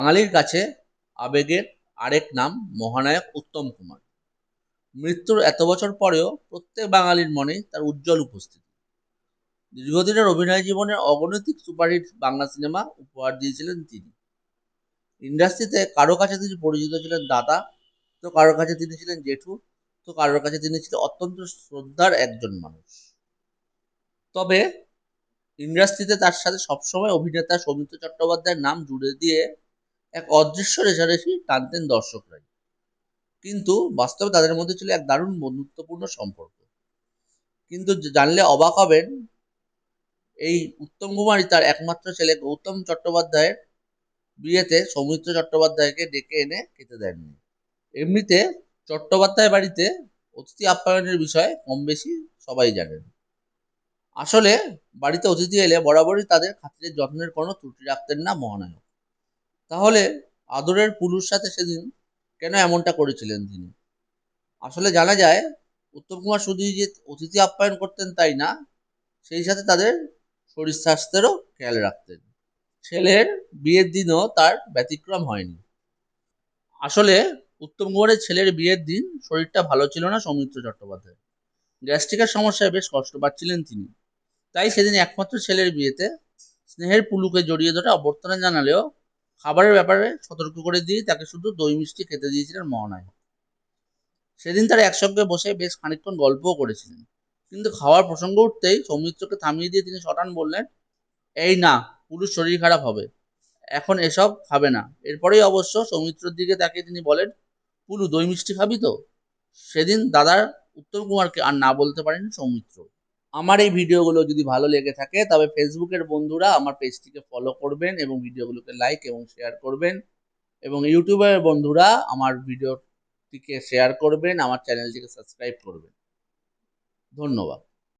বাঙালির কাছে আবেগের আরেক নাম মহানায়ক উত্তম কুমার। মৃত্যুর এত বছর পরেও প্রত্যেক বাঙালির মনে তার উজ্জ্বল উপস্থিতি। দীর্ঘদিনের অভিনয় জীবনের অগণিত সুপারহিট বাংলা সিনেমা উপহার দিয়েছিলেন তিনি। ইন্ডাস্ট্রিতে কারও কাছে তিনি পরিচিত ছিলেন দাদা, তো কারোর কাছে তিনি ছিলেন জেঠু, তো কারোর কাছে তিনি ছিলেন অত্যন্ত শ্রদ্ধার একজন মানুষ। তবে ইন্ডাস্ট্রিতে তার সাথে সবসময় অভিনেতা সৌমিত্র চট্টোপাধ্যায়ের নাম জুড়ে দিয়ে এক অদৃশ্য রেশারেশি টানতেন দর্শকরাই। কিন্তু বাস্তবে তাদের মধ্যে ছিল এক দারুণ বন্ধুত্বপূর্ণ সম্পর্ক। কিন্তু জানলে অবাক হবেন, এই উত্তম কুমারই তার একমাত্র ছেলে গৌতম চট্টোপাধ্যায়ের বিয়েতে সৌমিত্র চট্টোপাধ্যায়কে ডেকে এনে খেতে দেননি। এমনিতে চট্টোপাধ্যায় বাড়িতে অতিথি আপ্যায়নের বিষয়ে কম বেশি সবাই জানেন। আসলে বাড়িতে অতিথি এলে বরাবরই তাদের খাতিরের যত্নের কোনো ত্রুটি রাখতেন না মহানায়ক। তাহলে আদরের পুলুর সাথে সেদিন কেন এমনটা করেছিলেন তিনি? আসলে জানা যায়, উত্তম কুমার শুধুই যে অতিথি আপ্যায়ন করতেন তাই না, সেই সাথে তাদের শরীর স্বাস্থ্যেরও খেয়াল রাখতেন। ছেলের বিয়ের দিনও তার ব্যতিক্রম হয়নি। আসলে উত্তম কুমারের ছেলের বিয়ের দিন শরীরটা ভালো ছিল না সৌমিত্র চট্টোপাধ্যায় গ্যাস্ট্রিকের সমস্যায় বেশ কষ্ট পাচ্ছিলেন তিনি। তাই সেদিন একমাত্র ছেলের বিয়েতে স্নেহের পুলুকে জড়িয়ে ধরে অভ্যর্থনা জানালেও খাবারের ব্যাপারে সতর্ক করে দিয়ে তাকে শুধু দই মিষ্টি খেতে দিয়েছিলেন মহানায়ক। সেদিন তারা একসঙ্গে বসে বেশ খানিকক্ষণ গল্পও করেছিলেন। কিন্তু খাওয়ার প্রসঙ্গ উঠতেই সৌমিত্রকে থামিয়ে দিয়ে তিনি শটান বললেন, এই না, পুরুষ শরীর খারাপ হবে। এখন এসব খাবে না। এরপরেই অবশ্য সৌমিত্রর দিকে তাকিয়ে তিনি বলেন, পুলু, দই মিষ্টি খাবি তো? সেদিন দাদার উত্তম কুমারকে আর না বলতে পারেন সৌমিত্র। আমার এই ভিডিওগুলো যদি ভালো লেগে থাকে, তবে ফেসবুকের বন্ধুরা আমার পেজটিকে ফলো করবেন এবং ভিডিওগুলোকে লাইক এবং শেয়ার করবেন। এবং ইউটিউবের বন্ধুরা আমার ভিডিওটিকে শেয়ার করবেন, আমার চ্যানেলটিকে সাবস্ক্রাইব করবেন। ধন্যবাদ।